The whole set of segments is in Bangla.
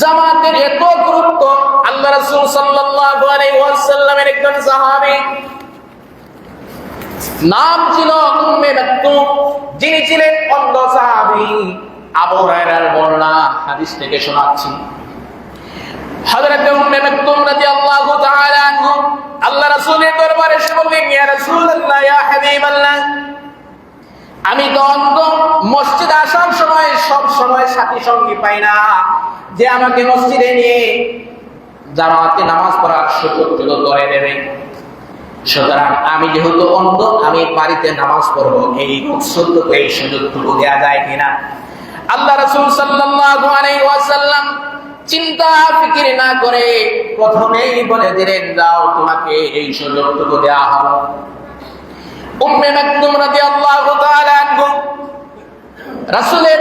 জামাতের এত গুরুত্ব, আল্লাহ রাসূল সাল্লাল্লাহু আলাইহি ওয়াসাল্লামের একজন সাহাবী। নাম ছিল উম্মে মাকতুম, যিনি ছিলেন অন্ধ সাহাবী। আবু হুরায়রার বর্ণনা হাদিস থেকে শোনাচ্ছি। হযরত উম্মে মাকতুম রাদিয়াল্লাহু তাআলা আনহু, আল্লাহ রাসূলের দরবারে এসে বললেন ইয়া রাসূলুল্লাহ, ইয়া হাবিবাল্লাহ, আমি তো অন্ধ, মসজিদ আসার সময় সব সময় সাথী সঙ্গী পাই না। যে আমাকে মসজিদে নিয়ে জামাতে নামাজ পড়ার সুযোগটুকু করে দেবে। সুতরাং আমি যেহেতু অন্ধ, আমি বাড়িতে নামাজ পড়ব। এই সুযোগ এই সুযোগটুকু দেওয়া যায় কিনা? আল্লাহ রাসূল সাল্লাল্লাহু ওয়াসাল্লাম চিন্তা ফিকির না করে প্রথমেই বলে দিলেন, যাও, তোমাকে এই সুযোগটুকু দেওয়া হলো। উম্মে মাকতুম রাদিয়াল্লাহু তাআলা আনহু রাসূলের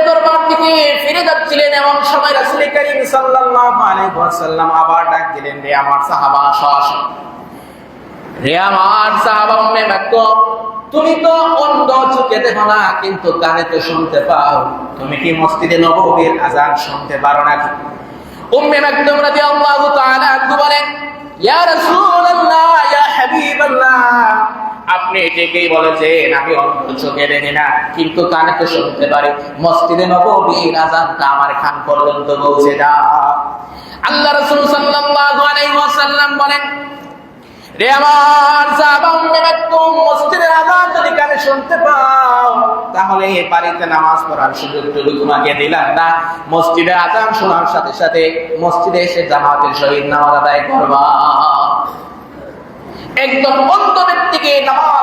তুমি তো অন্ধ চোখে দেখো কিন্তু কানে তো শুনতে পাও। তুমি কি মসজিদে নববীর আজান শুনতে পারো নাকি? উম্মে মাকতুম রাদিয়াল্লাহু তাআলা বলেন, ইয়া রাসূলুল্লাহ, ইয়া হাবিবাল্লাহ। আপনি ঠিকই বলেছেন, আমি অন্ধ চোখে দেখি না, কিন্তু কানে তো শুনতে পারি। মসজিদে আজানটা আমার খান পর্যন্ত পৌঁছে যা আল্লাহ রাসূল সাল্লাল্লাহু আলাইহি ওয়াসাল্লাম বলেন, রে আমার সাহাবা উম্মে মাকতুম মসজিদের আজান যদি কানে শুনতে পাও, তাহলে এই বাড়িতে নামাজ পড়ার তোমাকে দিলাম না মসজিদে আজান শোনার সাথে সাথে মসজিদে এসে জামাতের সহিত নামাজ আদায় করবা। একজন অন্ধ ব্যক্তিকে নামাজ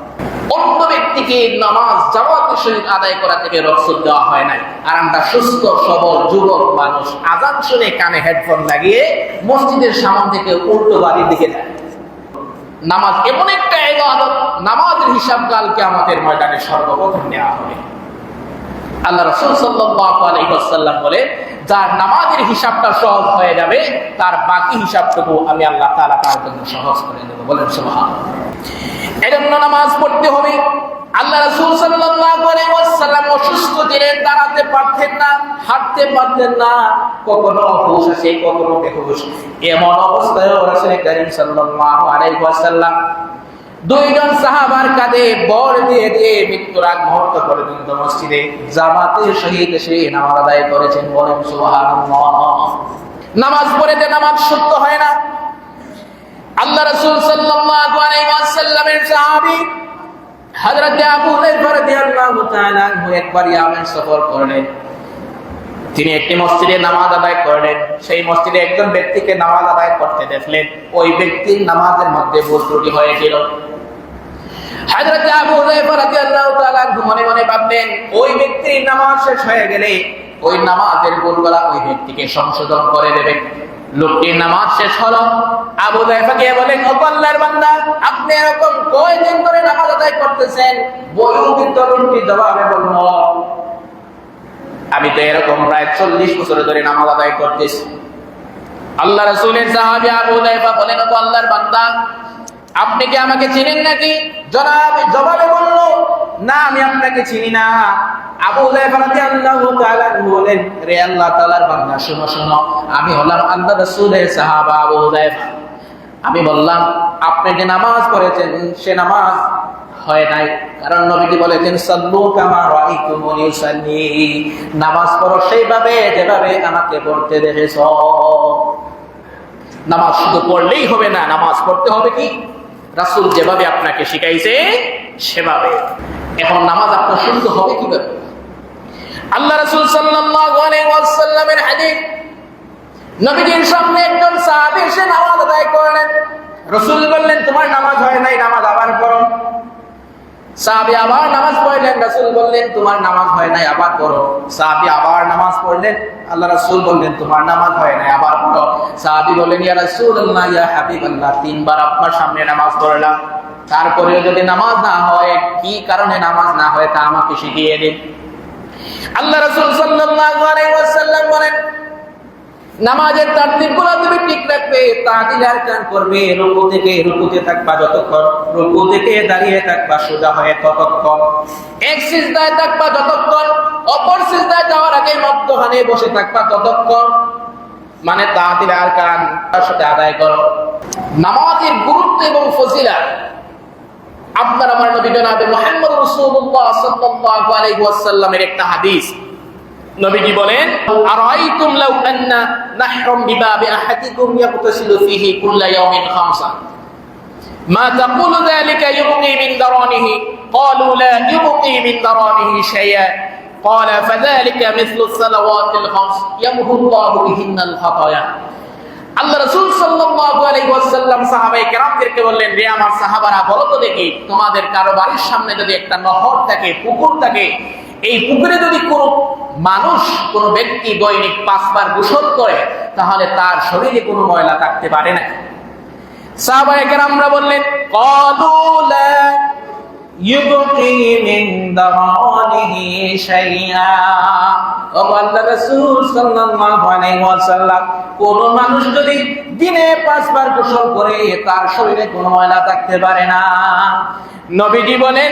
অন্য ব্যক্তিকে নামাজ জামাতের সহিত আদায় করা থেকে রসদ দেওয়া হয় নাই। আর আমরা সুস্থ, সবল, যুবক মানুষ আজান শুনে কানে হেডফোন লাগিয়ে মসজিদের সামন থেকে উল্টো বাড়ির দিকে যায়। নামাজ এমন একটা ইবাদত, নামাজের হিসাব কালকে আমাদের ময়দানে সর্বপ্রথম নেওয়া হবে। আল্লাহ রসুল আলাইহি বলে যার নামাজের হিসাবটা সহজ হয়ে যাবে, তার বাকি হিসাবটুকু আমি আল্লাহ তাআলা তার জন্য সহজ করে দেব। বলেন সুবহানাল্লাহ। এজন্য নামাজ পড়তে হবে। আল্লাহ রাসূল সাল্লাল্লাহু আলাইহি ওয়াসাল্লাম অসুস্থ ছিলেন, দাঁড়াতে পারতেন না, হাঁটতে পারতেন না। কখনো আসে, কখনো বেহুশ এমন অবস্থায় রাসূল করিম সাল্লাল্লাহু আলাইহি ওয়াসাল্লাম। দুইজন সাহাবার কাঁধে বর দিয়ে দিয়ে মৃত্যুর আগ মুহূর্ত পর্যন্ত মসজিদে। জামাতের সহিত এসে নামাজ আদায় করেছেন বলেন, সুবহানাল্লাহ। নামাজ পড়েতে নামাজ সত্য হয় না আল্লাহ রাসূল সাল্লাল্লাহু আলাইহি ওয়াসাল্লামের সাহাবী হযরত আবু হুরায়রা রাদিয়াল্লাহু তাআলা একবার ইয়ামেন সফর করলেন। তিনি একটি মসজিদে নামাজ আদায় করলেন। সেই মসজিদে একজন ব্যক্তিকে নামাজ আদায় করতে দেখলেন। ওই ব্যক্তির নামাজের মধ্যে ভুল ত্রুটি হয়েছিল। হযরত আবু হুরায়রা রাদিয়াল্লাহু তাআলা মনে মনে ভাবলেন, ওই ব্যক্তির নামাজ শেষ হয়ে গেলে ওই নামাজের ভুলগুলা ওই ব্যক্তিকে সংশোধন করে দেবে। লোকটির নামাজ শেষ হলো। আবু জাইফা গিয়ে বলেন বান্দা, আপনি এরকম কয়দিন করে নামাজ আদায় করতেছেন? বয়োবৃদ্ধ লোকটি জবাবে বলল, আমি তো এরকম প্রায় চল্লিশ বছর ধরে নামাজ আদায় করতেছি। আল্লাহ রসুলের সাহাবি আবু জাইফা বলেন, ও বান্দা আপনি কি আমাকে চিনেন নাকি? জনাব, জবাবে বলল, না, আমি আপনাকে চিনি না। আবু রাদিয়াল্লাহু তাআলা বলেন, রে আল্লাহ তাআলার বান্দা, শোনো শোনো, আমি হলাম আল্লাহ রাসূলের সাহাবা আবু হুরায়রা। আমি বললাম, আপনি যে নামাজ পড়েছেন, সে নামাজ হয় নাই। কারণ নবীজি বলেছেন, সাল্লু কামা রাআইতুমুনি উসাল্লি নামাজ পড়ো সেইভাবে, যেভাবে আমাকে পড়তে দেখেছ। নামাজ শুধু পড়লেই হবে না, নামাজ পড়তে হবে কি? রাসূল যেভাবে আপনাকে শিখাইছে, সেভাবে। এখন নামাজ আপনার শুনতে হবে কীভাবে? আল্লাহ রাসুল সাল্লামের হাদিস, নবীজির সামনে একজন সাহাবি এসে নামাজ আদায় করলেন। রসুল বললেন, তোমার নামাজ হয় নাই, নামাজ আবার পড়ো। সাহাবী আবার নামাজ পড়লেন, রাসূল বললেন, তোমার নামাজ হয় নাই, আবার সাহাবী আবার নামাজ পড়লেন, আল্লাহ রাসূল বললেন, তোমার নামাজ হয় নাই, আবার সাহাবী বললেন, ইয়া রাসূলুল্লাহ, ইয়া হাবিবাল্লাহ, তিনবার আপনার সামনে নামাজ পড়লাম। তারপরেও যদি নামাজ না হয়, কি কারণে নামাজ না হয় তা আমাকে শিখিয়ে দিন। আল্লাহ রাসূল সাল্লাল্লাহু আলাইহি ওয়াসাল্লাম বলেন নামাজের তারতিবগুলো তুমি ঠিক রাখবে তাদিল আর করবে, রুকু থেকে রুকুতে থাকবা যতক্ষণ, রুকু থেকে দাঁড়িয়ে থাকবা সোজা হয়ে ততক্ষণ। এক সিজদায় থাকবা যতক্ষণ, অপর সিজদায় যাওয়ার আগে মধ্যখানে বসে থাকবা ততক্ষণ। মানে তাদিল আর কান তার সাথে আদায় করো। নামাজের গুরুত্ব এবং ফজিলাত। আপনার, আমার নবী জনাবে মুহাম্মদ রাসূলুল্লাহ সাল্লাল্লাহু আলাইহি ওয়াসাল্লামের একটা হাদিস। নবীজি বলেন আরাইতুম লাউ আন্না নাহরাম বিবাবি আহাদিকুম ইয়াগতাসিলু ফিহি কুল্লা ইয়াউমিন খামসা ما تقول ذلك يبقي من درانه قالوا لا يبقي من درانه شيئا قال فذلك مثل الصلوات الخمس يمحو الله بهن الخطايا আল্লাহ রাসূল সাল্লাল্লাহু আলাইহি ওয়াসাল্লাম সাহাবায়ে কেরামদেরকে বললেন রে আমার সাহাবারা বলো তো দেখি তোমাদের কারো বাড়ির সামনে যদি একটা নহর থাকে পুকুর থাকে এই পুকুরে যদি কোনো মানুষ কোনো ব্যক্তি দৈনিক পাঁচবার গোসল করে, তাহলে তার শরীরে কোনো ময়লা থাকতে পারে না। সাহাবায়ে কেরামরা বললেন ক্বালু লা ইউবকি মিন দামানিহি শাইআ। ও আল্লাহ রাসূল সাল্লাল্লাহু আলাইহি কোন মানুষ যদি দিনে পাঁচবার গোসল করে, তার শরীরে কোনো ময়লা থাকতে পারে না। নবীজি বলেন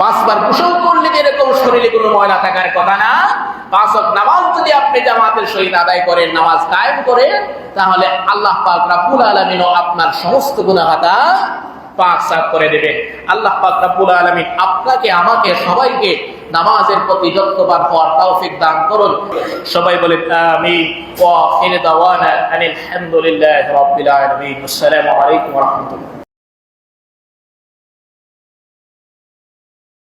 পাঁচবার গোসল করলে যেরকম শরীরে কোনো ময়লা থাকার কথা না। পাঁচ নামাজ যদি আপনি জামাতের সহিত আদায় করেন, নামাজ কায়েম করেন, তাহলে আল্লাহ পাক রাব্বুল আলামিন আপনার সমস্ত গুনাহ খাতা পাক করে দেবে আল্লাহ আপনাকে, আমাকে, সবাইকে নামাজের প্রতি যত্নবান হওয়ার তৌফিক দান করুন। সবাই বলে আমিন। ওয়া দাওয়ানা আনিল হামদুলিল্লাহি রাব্বিল আলামিন। আসসালামু আলাইকুম ওয়া রাহমাতুল্লাহ।